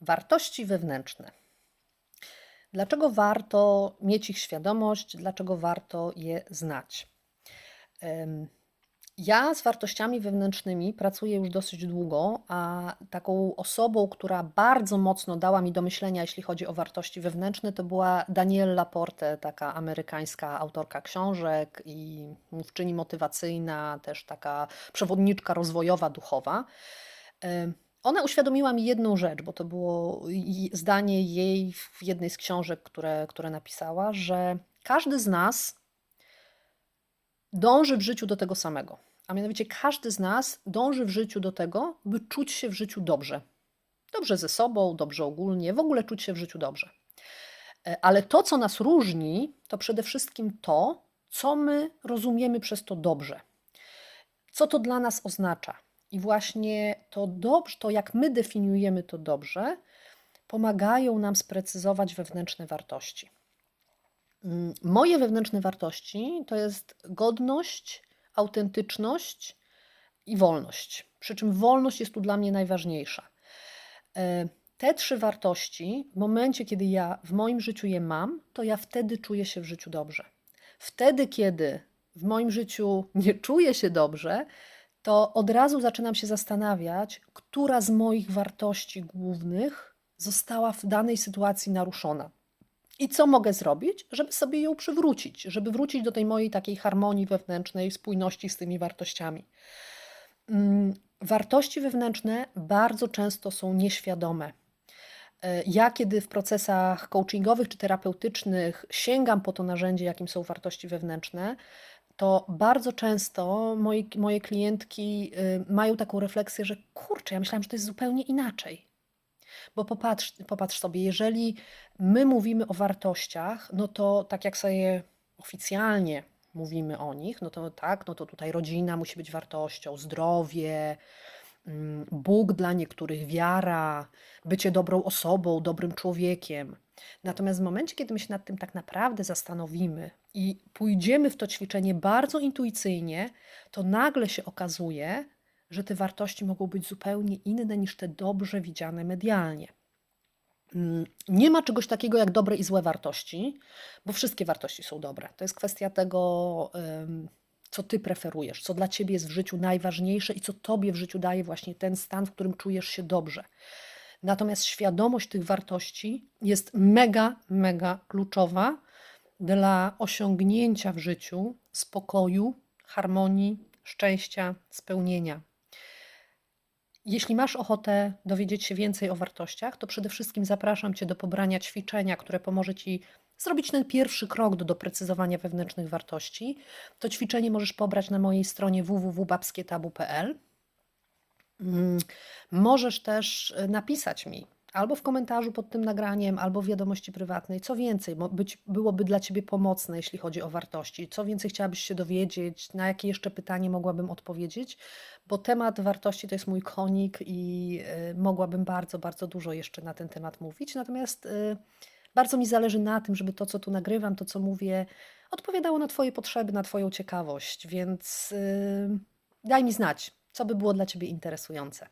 Wartości wewnętrzne. Dlaczego warto mieć ich świadomość? Dlaczego warto je znać? Ja z wartościami wewnętrznymi pracuję już dosyć długo, a taką osobą, która bardzo mocno dała mi do myślenia, jeśli chodzi o wartości wewnętrzne, to była Danielle Laporte, taka amerykańska autorka książek i mówczyni motywacyjna, też taka przewodniczka rozwojowa, duchowa. Ona uświadomiła mi jedną rzecz, bo to było zdanie jej w jednej z książek, które, które napisała, że każdy z nas dąży w życiu do tego samego. A mianowicie każdy z nas dąży w życiu do tego, by czuć się w życiu dobrze. Dobrze ze sobą, dobrze ogólnie, w ogóle czuć się w życiu dobrze. E, Ale to, co nas różni, to przede wszystkim to, co my rozumiemy przez to dobrze. Co to dla nas oznacza. I właśnie to dobrze, to jak my definiujemy to dobrze, pomagają nam sprecyzować wewnętrzne wartości. Mm, Moje wewnętrzne wartości to jest godność, autentyczność i wolność. Przy czym wolność jest tu dla mnie najważniejsza. E, Te trzy wartości, w momencie, kiedy ja w moim życiu je mam, to ja wtedy czuję się w życiu dobrze. Wtedy, kiedy w moim życiu nie czuję się dobrze, to od razu zaczynam się zastanawiać, która z moich wartości głównych została w danej sytuacji naruszona. I co mogę zrobić, żeby sobie ją przywrócić, żeby wrócić do tej mojej takiej harmonii wewnętrznej, spójności z tymi wartościami. Mm, Wartości wewnętrzne bardzo często są nieświadome. E, Ja, kiedy w procesach coachingowych czy terapeutycznych sięgam po to narzędzie, jakim są wartości wewnętrzne, to bardzo często moje, moje klientki y, mają taką refleksję, że kurczę, ja myślałam, że to jest zupełnie inaczej. Bo popatrz, popatrz sobie, jeżeli my mówimy o wartościach, no to tak jak sobie oficjalnie mówimy o nich, no to tak, no to tutaj rodzina musi być wartością, zdrowie, Bóg dla niektórych, wiara, bycie dobrą osobą, dobrym człowiekiem. Natomiast w momencie, kiedy my się nad tym tak naprawdę zastanowimy i pójdziemy w to ćwiczenie bardzo intuicyjnie, to nagle się okazuje, że te wartości mogą być zupełnie inne niż te dobrze widziane medialnie. Mm, Nie ma czegoś takiego jak dobre i złe wartości, bo wszystkie wartości są dobre. To jest kwestia tego, em, co ty preferujesz, co dla ciebie jest w życiu najważniejsze i co tobie w życiu daje właśnie ten stan, w którym czujesz się dobrze. Natomiast świadomość tych wartości jest mega, mega kluczowa dla osiągnięcia w życiu spokoju, harmonii, szczęścia, spełnienia. Jeśli masz ochotę dowiedzieć się więcej o wartościach, to przede wszystkim zapraszam Cię do pobrania ćwiczenia, które pomoże Ci zrobić ten pierwszy krok do doprecyzowania wewnętrznych wartości. To ćwiczenie możesz pobrać na mojej stronie www.babskietabu.pl. Mm, Możesz też e, napisać mi albo w komentarzu pod tym nagraniem, albo w wiadomości prywatnej. Co więcej, być, byłoby dla Ciebie pomocne, jeśli chodzi o wartości. Co więcej chciałabyś się dowiedzieć, na jakie jeszcze pytanie mogłabym odpowiedzieć, bo temat wartości to jest mój konik i e, mogłabym bardzo, bardzo dużo jeszcze na ten temat mówić. Natomiast e, bardzo mi zależy na tym, żeby to, co tu nagrywam, to, co mówię, odpowiadało na Twoje potrzeby, na Twoją ciekawość, więc e, daj mi znać, co by było dla Ciebie interesujące.